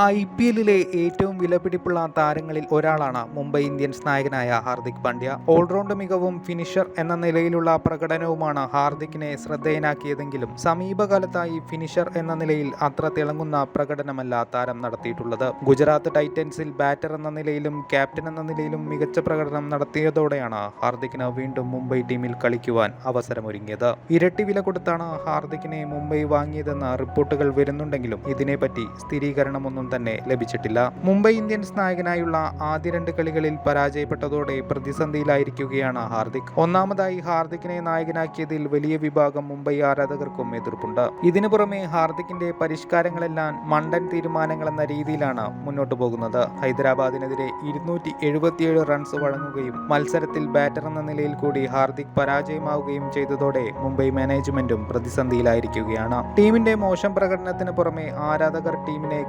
I P എല്ലിലെ ഏറ്റവും വിലപിടിപ്പുള്ള താരങ്ങളിൽ ഒരാളാണ് മുംബൈ ഇന്ത്യൻസ് നായകനായ ഹാർദിക് പാണ്ഡ്യ. ഓൾറൗണ്ട് മികവും ഫിനിഷർ എന്ന നിലയിലുള്ള പ്രകടനവുമാണ് ഹാർദിക്കിനെ ശ്രദ്ധേയനാക്കിയതെങ്കിലും സമീപകാലത്തായി ഫിനിഷർ എന്ന നിലയിൽ അത്ര തിളങ്ങുന്ന പ്രകടനമല്ല താരം നടത്തിയിട്ടുള്ളത്. ഗുജറാത്ത് ടൈറ്റൻസിൽ ബാറ്റർ എന്ന നിലയിലും ക്യാപ്റ്റൻ എന്ന നിലയിലും മികച്ച പ്രകടനം നടത്തിയതോടെയാണ് ഹാർദിക്കിന് വീണ്ടും മുംബൈ ടീമിൽ കളിക്കുവാൻ അവസരമൊരുങ്ങിയത്. ഇരട്ടി വില കൊടുത്താണ് ഹാർദിക്കിനെ മുംബൈ വാങ്ങിയതെന്ന റിപ്പോർട്ടുകൾ വരുന്നുണ്ടെങ്കിലും ഇതിനെപ്പറ്റി സ്ഥിരീകരണമൊന്നും തന്നെ ലഭിച്ചിട്ടില്ല. മുംബൈ ഇന്ത്യൻസ് നായകനായുള്ള ആദ്യ രണ്ട് കളികളിൽ പരാജയപ്പെട്ടതോടെ പ്രതിസന്ധിയിലായിരിക്കുകയാണ് ഹാർദിക്. ഒന്നാമതായി ഹാർദിക്കിനെ നായകനാക്കിയതിൽ വലിയ വിഭാഗം മുംബൈ ആരാധകർക്കും എതിർപ്പുണ്ട്. ഇതിനു പുറമെ ഹാർദിക്കിന്റെ പരിഷ്കാരങ്ങളെല്ലാം മണ്ടൻ തീരുമാനങ്ങൾ എന്ന രീതിയിലാണ് മുന്നോട്ടു പോകുന്നത്. ഹൈദരാബാദിനെതിരെ ഇരുന്നൂറ്റി എഴുപത്തിയേഴ് റൺസ് വഴങ്ങുകയും മത്സരത്തിൽ ബാറ്റർ എന്ന നിലയിൽ കൂടി ഹാർദിക് പരാജയമാവുകയും ചെയ്തതോടെ മുംബൈ മാനേജ്മെന്റും പ്രതിസന്ധിയിലായിരിക്കുകയാണ്. ടീമിന്റെ മോശം പ്രകടനത്തിന് പുറമെ ആരാധകർ ടീമിനെ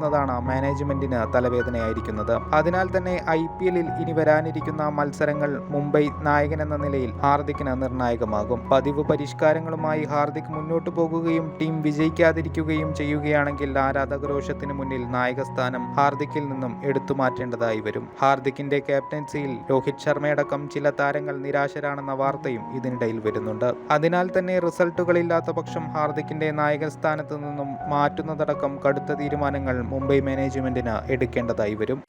കൈവിടുന്നതാണ് മാനേജ്മെന്റിന് തലവേദനയായിരിക്കുന്നത്. അതിനാൽ തന്നെ ഐ പി എല്ലിൽ ഇനി വരാനിരിക്കുന്ന മത്സരങ്ങൾ മുംബൈ നായകൻ എന്ന നിലയിൽ ഹാർദിക്കിന് നിർണായകമാകും. പതിവ് പരിഷ്കാരങ്ങളുമായി ഹാർദിക് മുന്നോട്ടു പോകുകയും ടീം വിജയിക്കാതിരിക്കുകയും ചെയ്യുകയാണെങ്കിൽ ആരാധകരോഷത്തിന് മുന്നിൽ നായകസ്ഥാനം ഹാർദിക്കിൽ നിന്നും എടുത്തു മാറ്റേണ്ടതായി വരും. ഹാർദിക്കിന്റെ ക്യാപ്റ്റൻസിയിൽ രോഹിത് ശർമ്മയടക്കം ചില താരങ്ങൾ നിരാശരാണെന്ന വാർത്തയും ഇതിനിടയിൽ വരുന്നുണ്ട്. അതിനാൽ തന്നെ റിസൾട്ടുകളില്ലാത്ത പക്ഷം ഹാർദിക്കിന്റെ നായക സ്ഥാനത്ത് നിന്നും മാറ്റുന്നതടക്കം കടുത്ത തീരുമാനങ്ങൾ മുംബൈ മാനേജ്മെന്റിന് എടുക്കേണ്ടതായി വരും.